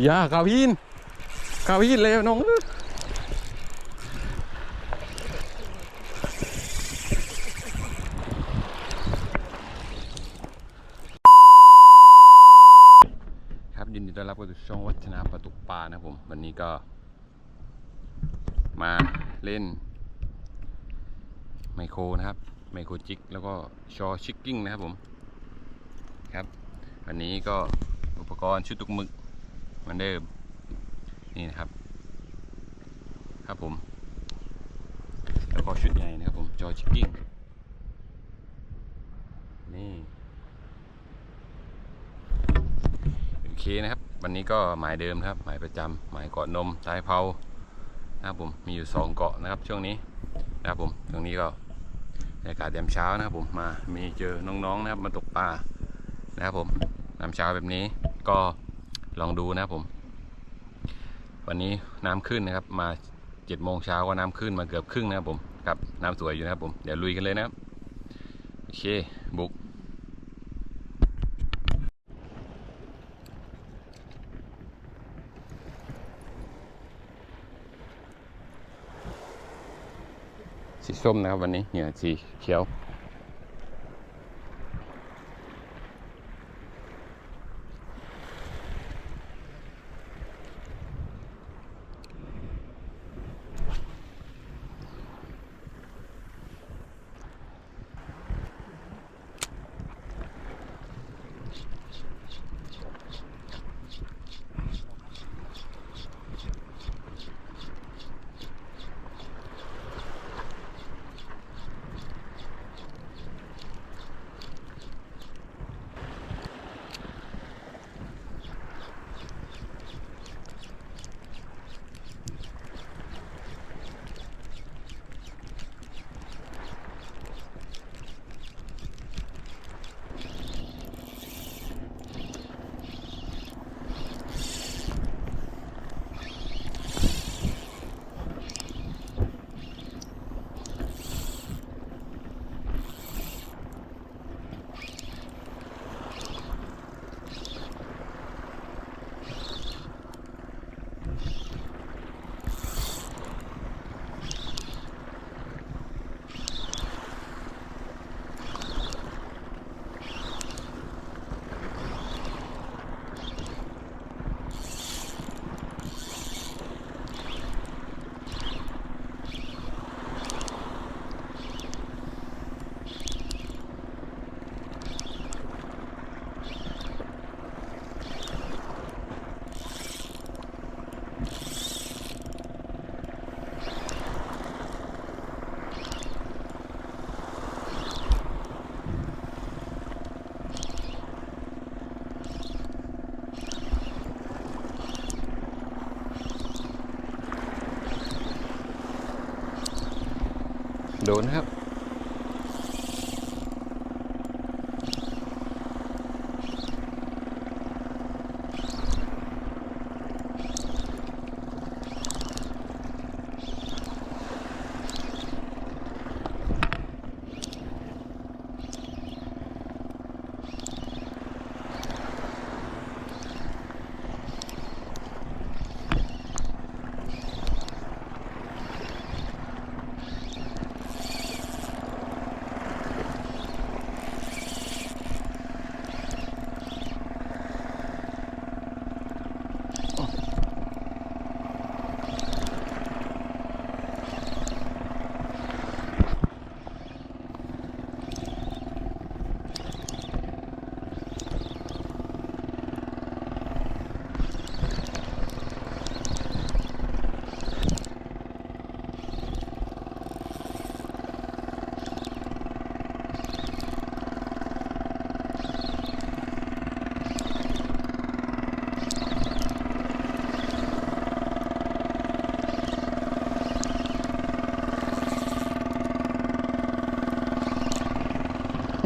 อย่าขาวหินขาวหินเลยน้องครับยินดีต้อนรับเข้าสู่ช่องวัฒนาประตูปลานะครับผม วันนี้ก็ มาเล่น ไมโครนะครับ ไมโครจิก แล้วก็ชอชิกกิ้งนะครับผม ครับ วันนี้ก็อุปกรณ์ชุดตุกหมึก เหมือนเดิมนี่นะครับ ครับผม แล้วก็ชุดใหญ่นะครับผมจอชิกกิ้งนี่โอเคนะครับ วันนี้ก็หมายเดิมครับ หมายประจำหมายเกาะนมสายเผานะครับผมมีอยู่สองเกาะนะครับ ช่วงนี้นะครับผมช่วงนี้ก็บรรยากาศยามเช้านะครับผมมามีเจอน้องๆนะครับมาตกปลานะครับผมน้ำเช้าแบบนี้ก็ ลองดูนะครับผม วันนี้น้ำขึ้นนะครับ มาเจ็ดโมงเช้าก็น้ำขึ้นมาเกือบครึ่งนะครับผมครับน้ำสวยอยู่นะครับผมเดี๋ยวลุยกันเลยนะครับโอเคบุกสีส้มนะครับวันนี้เหยื่อสีเขียว นะครับ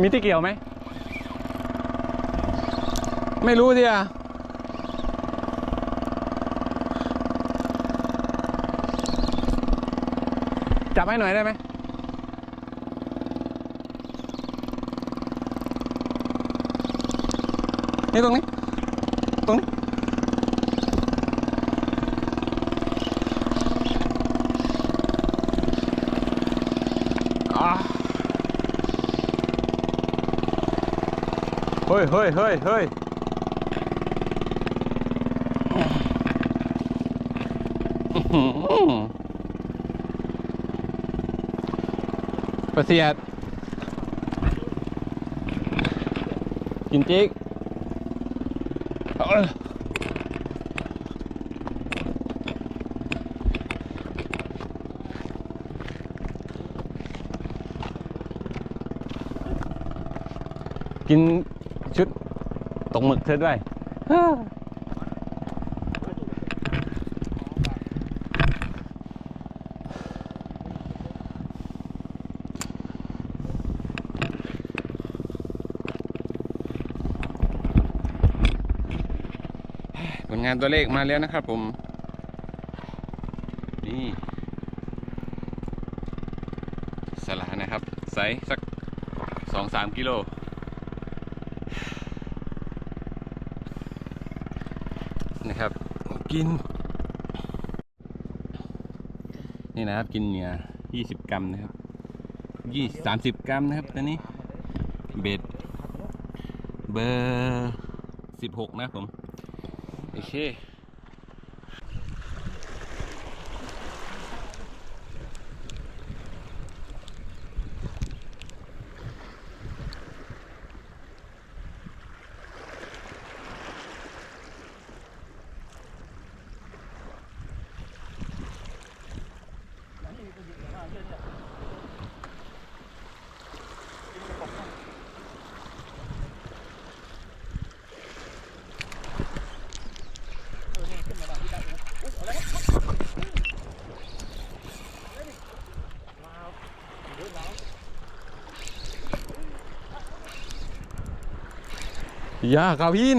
มีที่เกี่ยวไหม ไม่รู้ที่อะจับให้หน่อยได้ไหมนี่ตรงนี้ ตรงนี้ อ่า เฮ้ยเฮ้ยเฮ้ยเฮ้ยประเสียดกินจิกกิน ชุดตกหมึกเธอด้วยผลงานตัวเลขมาแล้วนะครับผม นี่ สลานะครับไซส์สักสองสามกิโล นะครับ กิน นี่นะครับกินเนี่ยยี่สิบกรัมนะครับยี่สามสิบกรัมนะครับตอนนี้เบ็ดเบอร์สิบหกนะผม โอเค อย่ากาวหิน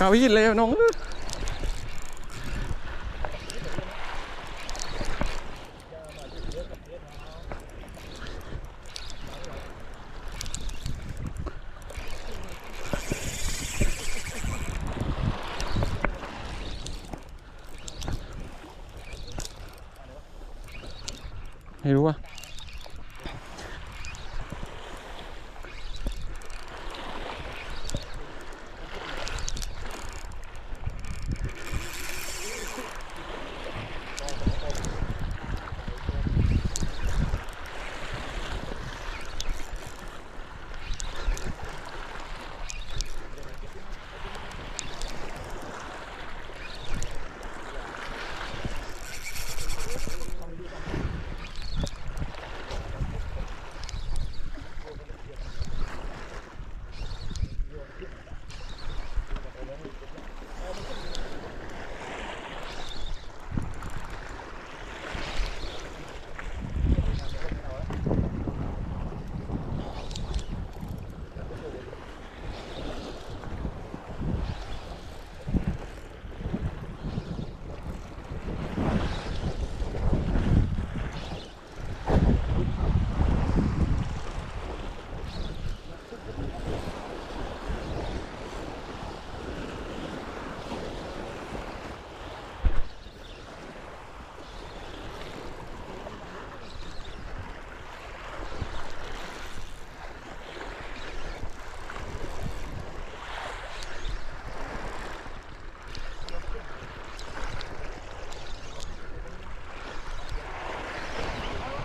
กาวหินเลยน้องไม่รู้ว่า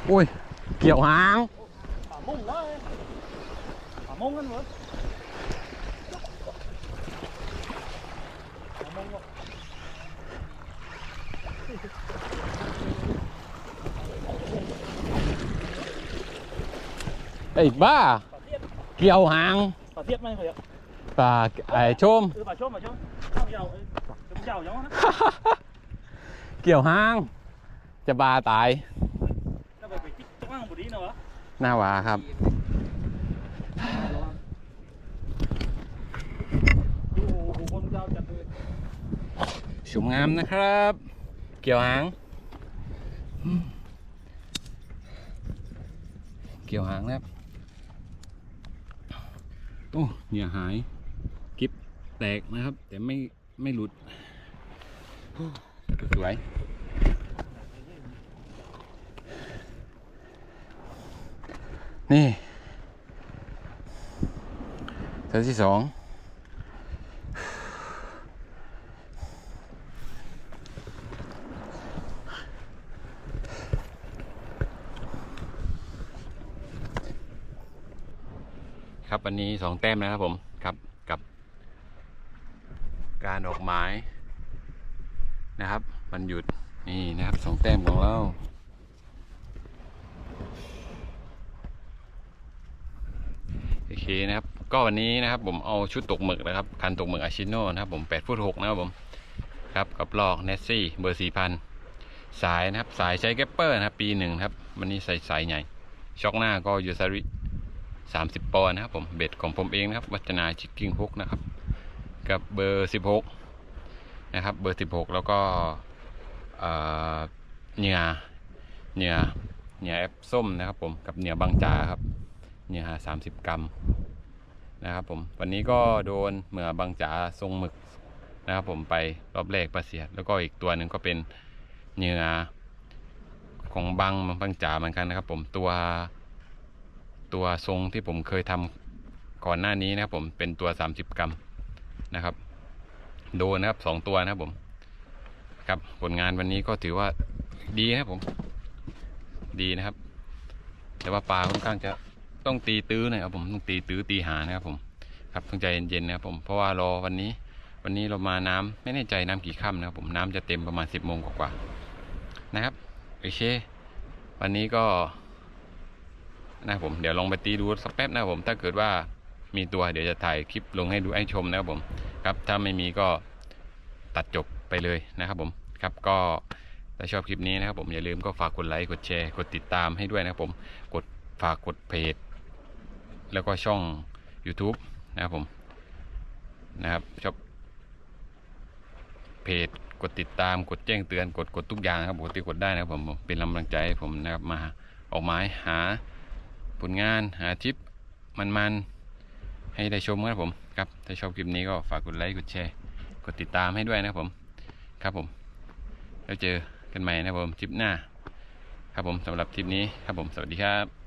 โอ้ยเกี่ยวหางป่ามุ่งเลยป่ามุ่งกันหมดป่ามุ่งก็ หน้าหวาครับโอ้โหคนยาวยชุมงามนะครับ เกี่ยวหาง เกี่ยวหางนะครับ โอ้เหนี่ยหาย กิบแตกนะครับ แต่ไม่ไม่หลุดสวย นี่เซตที่สองครับวันนี้สองแต้มนะครับผมครับกับ การออกหมายนะครับวันหยุดนี่นะครับสองแต้มของเรา อเคนะครับก็วันนี้นะครับผมเอาชุดตกหมึกนะครับคันตกหมึกอาชิโน่นะครับผม8ฟุต6นะครับผมครับกับลอกเนสซี่เบอร์4,000 สายนะครับสายใช้แกปเปอร์นะครับปีหนึ่งครับวันนี้ใส่สายใหญ่ ช็อกหน้าก็ยูซาริ30 ปอนด์นะครับผมเบ็ดของผมเองนะครับวัจนาชิคกิ้งฮุกนะครับกับเบอร์ 16นะครับเบอร์ 16 แล้วก็เอ่อเหนือเหนือเหนือแอปส้มนะครับผมกับเหนือบางจาครับ เนี่ยฮะสามสิบกรัมนะครับผมวันนี้ก็โดนเหมือบางจ๋าทรงหมึกนะครับผมไปรอบแรกประเสียด แล้วก็อีกตัวหนึ่งก็เป็นเหยื่อของบางบางจ๋าเหมือนกันนะครับผมตัวตัวทรงที่ผมเคยทำก่อนหน้านี้นะครับผมเป็นตัว 30 กรัมนะครับ โดนนะครับสองตัวนะครับผมครับผลงานวันนี้ก็ถือว่าดีนะครับผม ดีนะครับ แต่ว่าปลาค่อนข้างจะ ต้องตีตื้อหน่อยครับผมต้องตีตื้อตีหานะครับผมครับต้องใจเย็นๆนะครับผมเพราะว่ารอวันนี้ วันนี้เรามาน้ำไม่แน่ใจน้ำกี่ค่ำนะครับผมน้ำจะเต็มประมาณสิบโมงกว่าๆนะครับโอเค วันนี้ก็นะครับผมเดี๋ยวลองไปตีดูสักแป๊บนะครับผมถ้าเกิดว่ามีตัวเดี๋ยวจะถ่ายคลิปลงให้ดูให้ชมนะครับผมครับถ้าไม่มีก็ตัดจบไปเลยนะครับผมครับก็ถ้าชอบคลิปนี้นะครับผมอย่าลืมก็ฝากกดไลค์กดแชร์กดติดตามให้ด้วยนะครับผมกดฝากกดเพจ แล้วก็ช่อง YouTube นะครับผมนะครับชอบเพจกดติดตามกดแจ้งเตือนกดกดทุกอย่างนะครับปกติกดได้นะครับผมเป็นกำลังใจให้ผมนะครับมาออกหมายหาผลงานหาทิปมันๆให้ได้ชมครับผมครับถ้าชอบคลิปนี้ก็ฝากกดไลค์กดแชร์กดติดตามให้ด้วยนะครับผมครับผม แล้วเจอกันใหม่นะครับผมคลิปหน้า ครับผมสำหรับคลิปนี้ครับผมสวัสดีครับ